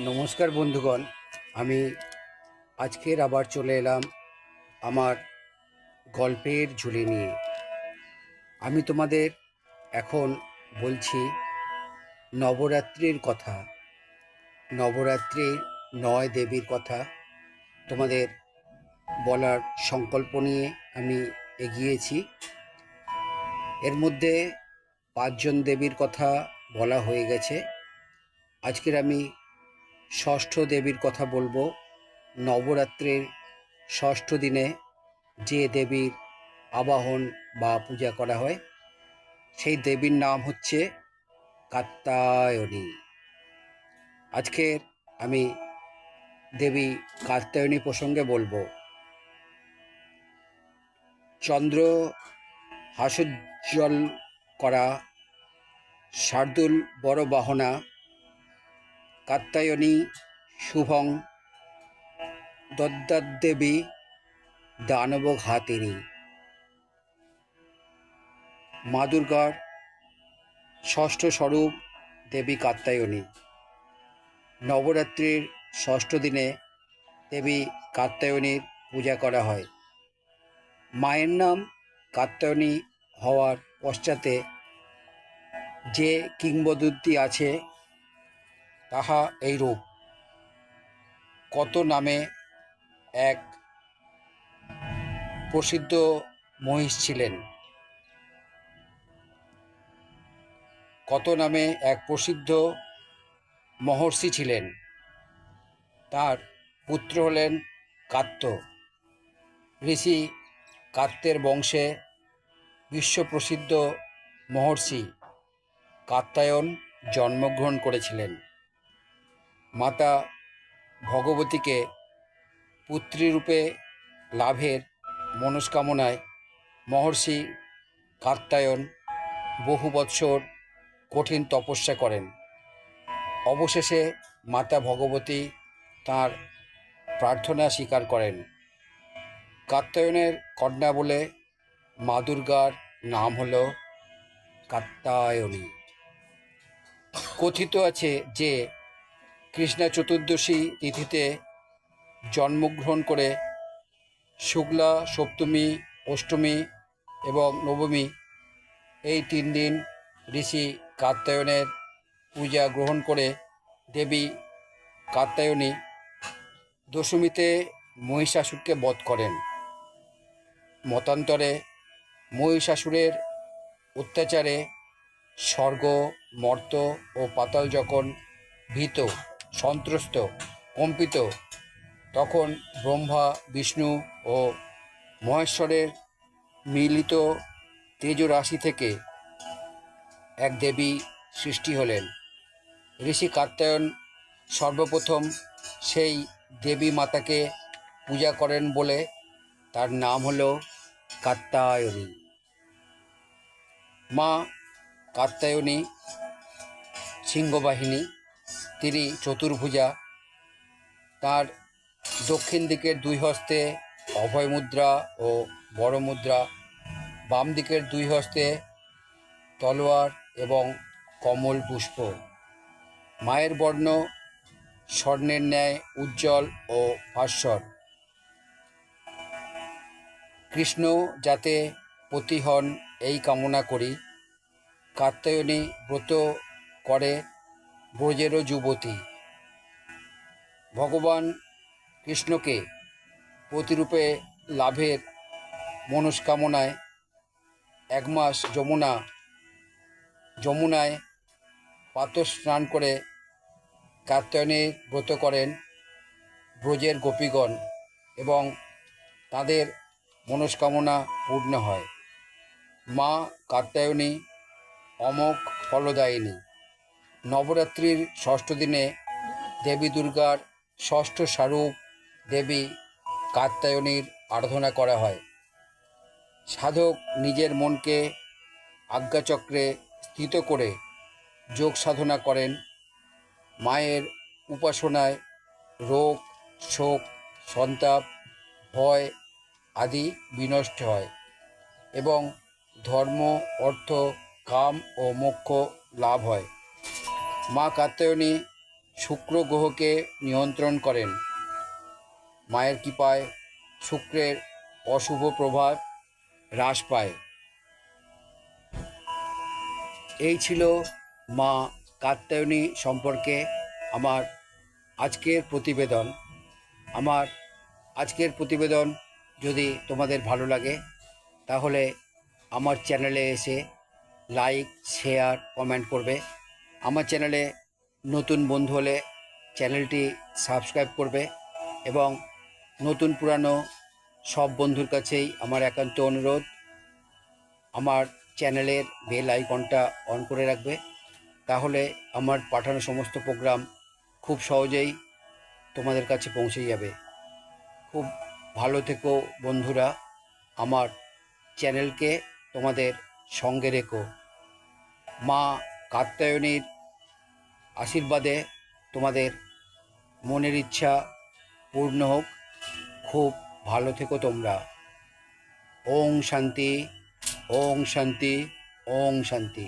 নমস্কার বন্ধুগণ, আমি আজকের আবার চলে এলাম আমার গল্পের ঝুলি নিয়ে। আমি তোমাদের এখন বলছি নবরাত্রির কথা নবরাত্রির নয় দেবীর কথা। তোমাদের বলার সংকল্প নিয়ে আমি এগিয়েছি। এর মধ্যে পাঁচজন দেবীর কথা বলা হয়ে গেছে। আজকের আমি ষষ্ঠ দেবীর কথা বলব। নবরাত্রির ষষ্ঠ দিনে যে দেবীর আবাহন বা পূজা করা হয়, সেই দেবীর নাম হচ্ছে কাত্তায়নী আজকের আমি দেবী কাত্তায়নী প্রসঙ্গে বলব, চন্দ্র হাসুজ্জ্বল করা শার্দুল বড় বাহনা কাত্তায়নী শুভং দদ্দাদেবী দানবঘাতিনী। মা দুর্গার ষষ্ঠ স্বরূপ দেবী কাত্তায়নী নবরাত্রির ষষ্ঠ দিনে দেবী কাত্তায়নীর পূজা করা হয়। মায়ের নাম কাত্তায়নী হওয়ার পশ্চাতে যে কিংবদন্তি আছে তাহা এইরূপ। কত নামে এক প্রসিদ্ধ মহিষ ছিলেন। কত নামে এক প্রসিদ্ধ মহর্ষি ছিলেন। তার পুত্র হলেন কাত্য। ঋষি কাত্যের বংশে বিশ্বপ্রসিদ্ধ মহর্ষি কাত্যায়ন জন্মগ্রহণ করেছিলেন। মাতা ভগবতীকে পুত্রীরূপে লাভের মনস্কামনায় মহর্ষি কাত্যায়ন বহু বৎসর কঠিন তপস্যা করেন। অবশেষে মাতা ভগবতী তার প্রার্থনা স্বীকার করেন। কাত্যায়নের কন্যা বলে মা দুর্গার নাম হল কাত্যায়নী। কথিত আছে যে কৃষ্ণা চতুর্দশী তিথিতে জন্মগ্রহণ করে শুক্লা, সপ্তমী, অষ্টমী এবং নবমী এই তিন দিন ঋষি কাত্যায়নের পূজা গ্রহণ করে দেবী কাত্যায়নী দশমীতে মহিষাসুরকে বধ করেন। মতান্তরে মহিষাসুরের অত্যাচারে স্বর্গ, মর্ত ও পাতাল যখন ভীত সন্ত্রস্ত, কম্পিত। তখন ব্রহ্মা, বিষ্ণু ও মহেশ্বরের মিলিত তেজরাশি থেকে এক দেবী সৃষ্টি হলেন। ঋষি কাত্যায়ন সর্বপ্রথম সেই দেবী মাতাকে পূজা করেন বলে তার নাম হল কাত্যায়নী। মা কাত্যায়নী, সিংহবাহিনী তিনি চতুর্ভুজা। তার দক্ষিণ দিকের দুই হস্তে অভয় মুদ্রা ও বড় মুদ্রা। বাম দিকের দুই হস্তে তলোয়ার এবং কমল পুষ্প। মায়ের বর্ণ স্বর্ণের ন্যায় উজ্জ্বল ও ভাস্বর। কৃষ্ণ যাতে পতি হন এই কামনা করি, কাত্যায়নী ব্রত করে ব্রজেরও যুবতী। ভগবান কৃষ্ণকে প্রতিরূপে লাভের মনস্কামনায় এক মাস যমুনা, যমুনায় পাতর স্নান করে কাত্যায়নী ব্রত করেন ব্রজের গোপীগণ এবং তাদের মনস্কামনা পূর্ণ হয়। মা কাত্যায়নী, অমোঘ ফলদায়িনী। নবরাত্রির ষষ্ঠ দিনে দেবী দুর্গার ষষ্ঠ স্বরূপ দেবী কাত্যায়নীর আরাধনা করা হয়। সাধক নিজের মনকে আজ্ঞাচক্রে স্থিত করে যোগ সাধনা করেন। মায়ের উপাসনায় রোগ, শোক, সন্তাপ, ভয় আদি বিনষ্ট হয় এবং ধর্ম, অর্থ, কাম ও মোক্ষ লাভ হয়। মা কাত্যায়নী শুক্র গ্রহকে নিয়ন্ত্রণ করেন। মায়ের কৃপায় শুক্রের অশুভ প্রভাব হ্রাস পায়। এই ছিল মা কাত্যায়নী সম্পর্কে আমার আজকের প্রতিবেদন। আমার আজকের প্রতিবেদন যদি তোমাদের ভালো লাগে, তাহলে আমার চ্যানেলে এসে লাইক, শেয়ার, কমেন্ট করবে। আমার চ্যানেলে নতুন বন্ধু হলে চ্যানেলটি সাবস্ক্রাইব করবে এবং নতুন পুরানো সব বন্ধুর কাছেই আমার একান্ত অনুরোধ। আমার চ্যানেলের বেল আইকনটা অন করে রাখবে। তাহলে আমার পাঠানো সমস্ত প্রোগ্রাম খুব সহজেই তোমাদের কাছে পৌঁছে যাবে। খুব ভালো থেকো বন্ধুরা। আমার চ্যানেলকে তোমাদের সঙ্গে রেখো। মা কাত্যায়নীর আশীর্বাদে তোমাদের মনের ইচ্ছা পূর্ণ হোক। খুব ভালো থেকো তোমরা। ওং শান্তি ওং শান্তি ওং শান্তি।